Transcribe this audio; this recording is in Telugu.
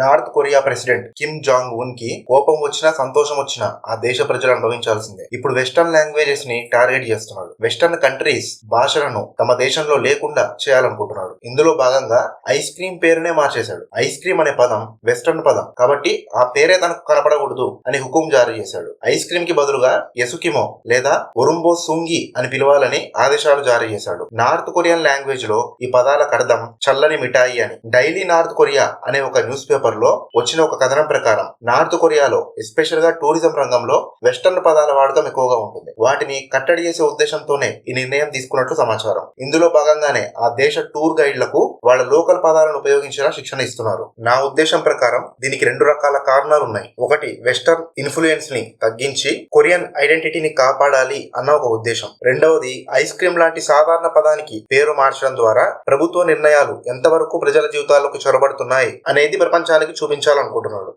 North Korea president Kim Jong ఉన్కి కోపం వచ్చినా సంతోషం వచ్చినా ఆ దేశ ప్రజలు అనుభవించాల్సిందే. ఇప్పుడు వెస్టర్న్ లాంగ్వేజెస్ని టార్గెట్ చేస్తున్నాడు వెస్టర్న్ కంట్రీస్ భాషలను తమ దేశంలో లేకుండా చేయాలనుకుంటున్నాడు ఇందులో భాగంగా ఐస్ క్రీమ్ పేరునే మార్చేశాడు. ఐస్ క్రీమ్ అనే పదం వెస్టర్న్ పదం. కాబట్టి ఆ పేరే తనకు కనపడకూడదు అని హుకుం జారీ చేశాడు. ఐస్ క్రీమ్కి బదులుగా ఎసుకిమో లేదా ఒరుంబో సుంగి అని పిలవాలని ఆదేశాలు జారీ చేశాడు. నార్త్ కొరియన్ లాంగ్వేజ్లో ఈ పదాలకు అర్థం చల్లని మిఠాయి అని డైలీ నార్త్ కొరియా అనే ఒక న్యూస్ పేపర్ లో వచ్చిన ఒక కథనం ప్రకారం నార్త్ కొరియాలో ఎస్పెషల్గా టూరిజం రంగంలో వెస్టర్న్ పదాల వాడకం ఎక్కువగా ఉంటుంది. వాటిని కట్టడి చేసే ఉద్దేశంతోనే ఈ నిర్ణయం తీసుకున్నట్లు సమాచారం. ఇందులో భాగంగానే ఆ దేశ టూర్ గైడ్లకు వాళ్ళ లోకల్ పదాలను ఉపయోగించేలా శిక్షణ ఇస్తున్నారు. నా ఉద్దేశం ప్రకారం దీనికి రెండు రకాల కారణాలు ఉన్నాయి. ఒకటి వెస్టర్న్ ఇన్ఫ్లుయెన్స్ని తగ్గించి కొరియన్ ఐడెంటిటీని కాపాడాలి అన్న ఒక ఉద్దేశం. రెండవది ఐస్ క్రీమ్ లాంటి సాధారణ పదానికి పేరు మార్చడం ద్వారా ప్రభుత్వ నిర్ణయాలు ఎంతవరకు ప్రజల జీవితాలకు చొరబడుతున్నాయి అనేది ప్రపంచానికి చూపించాలనుకుంటున్నాడు.